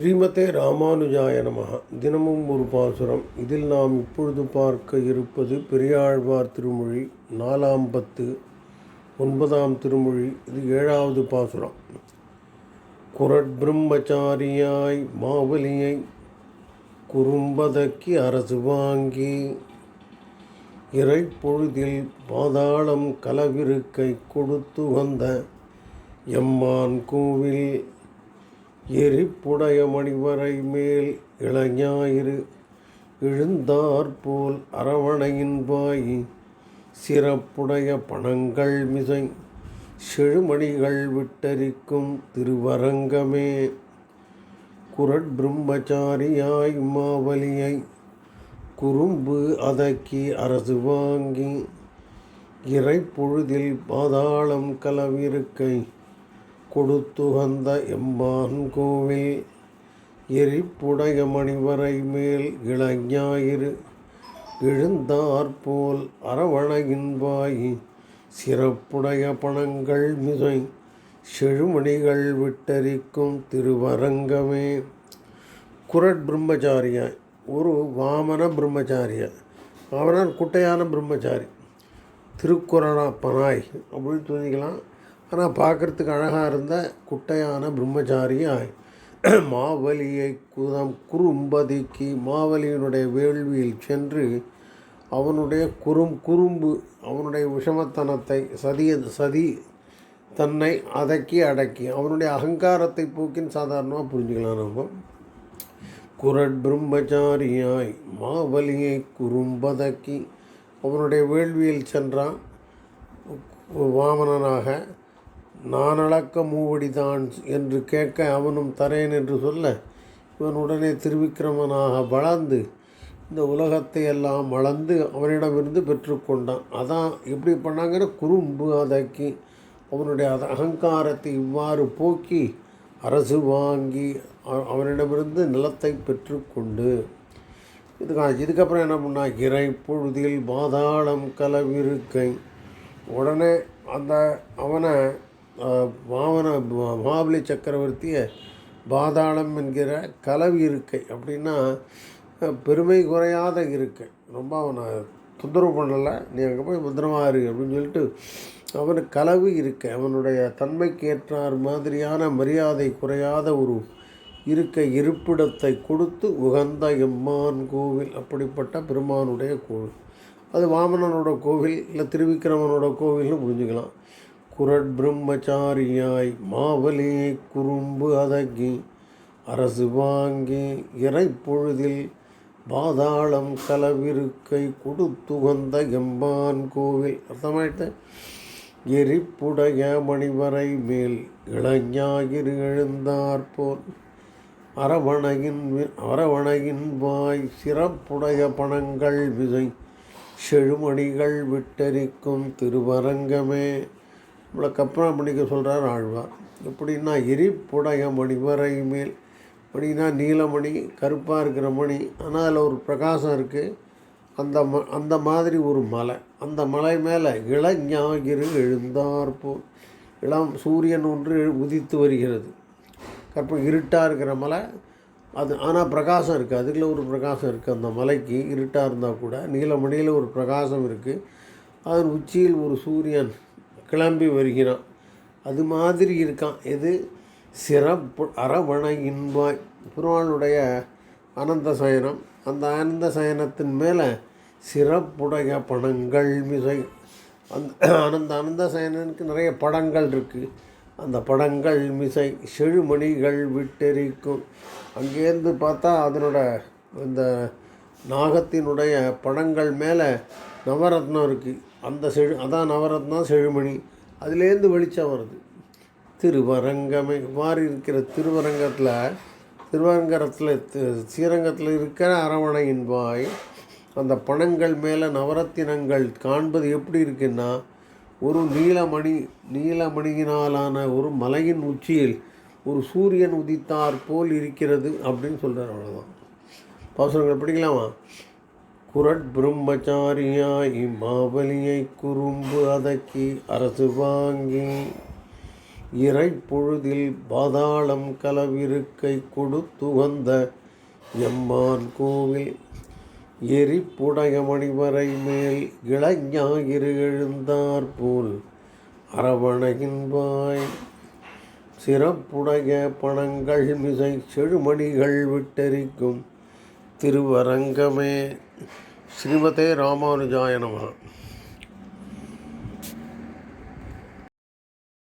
ஸ்ரீமதே ராமானுஜாய நமக தினமும் ஒரு பாசுரம். இதில் நாம் இப்பொழுது பார்க்க இருப்பது பெரியாழ்வார் திருமொழி நாலாம் பத்து ஒன்பதாம் திருமொழி இது ஏழாவது பாசுரம். குரட்பிரம்மச்சாரியாய் மாவலியை குறும்பதக்கி அரசு வாங்கி இறைப்பொழுதில் பாதாளம் கலவிருக்கை கொடுத்து வந்த எம்மான் கோவில் எரிப்புடைய மணிவரை மேல் இளஞாயிறு எழுந்தாற்போல் அரவணையின் வாய் சிறப்புடைய பணங்கள் மிசை செழுமணிகள் விட்டரிக்கும் திருவரங்கமே. குரட் பிரம்மச்சாரியாய் மாவலியை குறும்பு அதக்கி அரசு வாங்கி இறைப்பொழுதில் பாதாளம் கலவிருக்கை. கொடுத்துகந்த எம்மான் கோவில் எரிப்புடைய மணிவரை மேல் இளஞாயிறு எழுந்தாற்போல் அரவணையின்பாய். சிறப்புடைய பணங்கள் மிசை செழுமணிகள் விட்டரிக்கும் திருவரங்கமே. குரட் பிரம்மச்சாரியாய் ஒரு வாமன பிரம்மச்சாரியா? அவனால் குட்டையான பிரம்மச்சாரி. திருக்குறளாப்பனாய் அப்படின்னு சொல்லிக்கலாம். ஆனால் பார்க்குறதுக்கு அழகாக இருந்த குட்டையான பிரம்மச்சாரியாய் மாவலியை குதம் குறும்பதிக்கு மாவலியினுடைய வேள்வியில் சென்று அவனுடைய குறும் குறும்பு அவனுடைய விஷமத்தனத்தை சதிய சதி தன்னை அதக்கி அடக்கி அவனுடைய அகங்காரத்தை போக்கின்னு சாதாரணமாக புரிஞ்சுக்கலாம் நம்ம. குரட் பிரம்மச்சாரியாய் மாவலியை குறும்பதக்கி அவனுடைய வேள்வியில் சென்றான். வாமனனாக நான் அளக்க மூவடிதான் என்று கேட்க அவனும் தரேன் என்று சொல்ல இவன் உடனே திருவிக்கிரமனாக வளர்ந்து இந்த உலகத்தை எல்லாம் வளர்ந்து அவனிடமிருந்து பெற்றுக்கொண்டான் அதான் எப்படி பண்ணாங்கன்னு குறும்பு அதக்கி அவனுடைய அத அகங்காரத்தை இவ்வாறு போக்கி அரசு வாங்கி அவனிடமிருந்து நிலத்தை பெற்றுக்கொண்டு இதுக்காக இதுக்கப்புறம் என்ன பண்ணா இறை பொழுதில் பாதாளம் கலவிருக்கை. உடனே அந்த அவனை வாமன மகாபலி சக்கரவர்த்தியை பாதாளம் என்கிற கலவி இருக்கை அப்படின்னா பெருமை குறையாத இருக்கை. ரொம்ப அவனை தொந்தரவு பண்ணலை. நீ அங்கே போய் பத்திரமா இரு அப்படின்னு சொல்லிட்டு அவனுக்கு கலவு இருக்கை. அவனுடைய தன்மைக்கு ஏற்றார் மாதிரியான மரியாதை குறையாத ஒரு இருக்க இருப்பிடத்தை கொடுத்து உகந்த எம்மான் கோவில் அப்படிப்பட்ட பெருமானுடைய கோவில். அது வாமனனோட கோவில் இல்லை திருவிக்கிரமனோட கோவில்னு புரிஞ்சுக்கலாம். குரட் பிரம்மச்சாரியாய் மாவலி குறும்பு அதகி அரசு வாங்கி இறைப்பொழுதில் பாதாளம் கலவிருக்கை கொடுத்துகந்த எம்பான் கோவில். அர்த்தமாயிட்டு எரிப்புடைய மணிவரை மேல் இளஞாயிறு எழுந்தாற்போல் அரவணையின் அரவணையின் வாய் சிறப்புடைய பணங்கள் விதை செழுமணிகள் விட்டரிக்கும் திருவரங்கமே. நம்மளை கற்பனை பண்ணிக்க சொல்கிறார் ஆழ்வார். எப்படின்னா எரிப்புடைய வரை மேல் மணினா நீலமணி கருப்பாக இருக்கிற மணி. ஆனால் அதில் ஒரு பிரகாசம் இருக்குது அந்த ம அந்த மாதிரி ஒரு மலை. அந்த மலை மேலே இளஞாயிறு எழுந்தாற்போல் இளம் சூரியன் ஒன்று உதித்து வருகிறது. கற்ப இருட்டாக இருக்கிற மலை. அது ஆனால் பிரகாசம் இருக்குது அதுக்குள்ள ஒரு பிரகாசம் இருக்குது அந்த மலைக்கு இருட்டாக இருந்தால் கூட நீலமணியில் ஒரு பிரகாசம் இருக்குது அதன் உச்சியில் ஒரு சூரியன் கிளம்பி வருகிறான். அது மாதிரி இருக்கான். எது? சிறப்பு அரவணை இன்பாய். பெருமாளுடைய அனந்த சயனம். அந்த ஆனந்த சயனத்தின் மேலே சிறப்புடைய படங்கள் மிசை. அந்த அனந்த அனந்த சயனனுக்கு நிறைய படங்கள் இருக்குது அந்த படங்கள் மிசை. செழுமணிகள் விட்டெரிக்கும். அங்கேருந்து பார்த்தா அதனோட இந்த நாகத்தினுடைய படங்கள் மேலே நவரத்னம் இருக்குது அந்த செழு அதான் நவரத்னா செழுமணி. அதுலேருந்து வெளிச்சம் வருது. திருவரங்கமே மாறி இருக்கிற திருவரங்கத்தில் திருவரங்கத்தில் ஸ்ரீரங்கத்தில் இருக்கிற அரவணையின் வாய் அந்த பணங்கள் மேலே நவரத்தினங்கள் காண்பது எப்படி இருக்குன்னா ஒரு நீலமணி நீலமணியினாலான ஒரு மலையின் உச்சியில் ஒரு சூரியன் உதித்தார் போல் இருக்கிறது அப்படின்னு சொல்கிறார் அவ்வளோதான் பாசுரங்கள் படிக்கலாமா? புரட்பிரம்மச்சாரியாய் மாவலியை குறும்பு அதக்கி அரசு வாங்கி இறைப்பொழுதில் பாதாளம் கலவிருக்கை கொடுத்துகந்த எம்மான் கோவில். எரிப்புடைய மணிவரை மேல் இளைஞாயிறு எழுந்தார் போல் அரவணையின்பாய் சிறப்புடைய பணங்கள் மிசை செழுமணிகள் விட்டெரிக்கும் திருவரங்கமே. ஸ்ரீமதே ராமானுஜாய நமः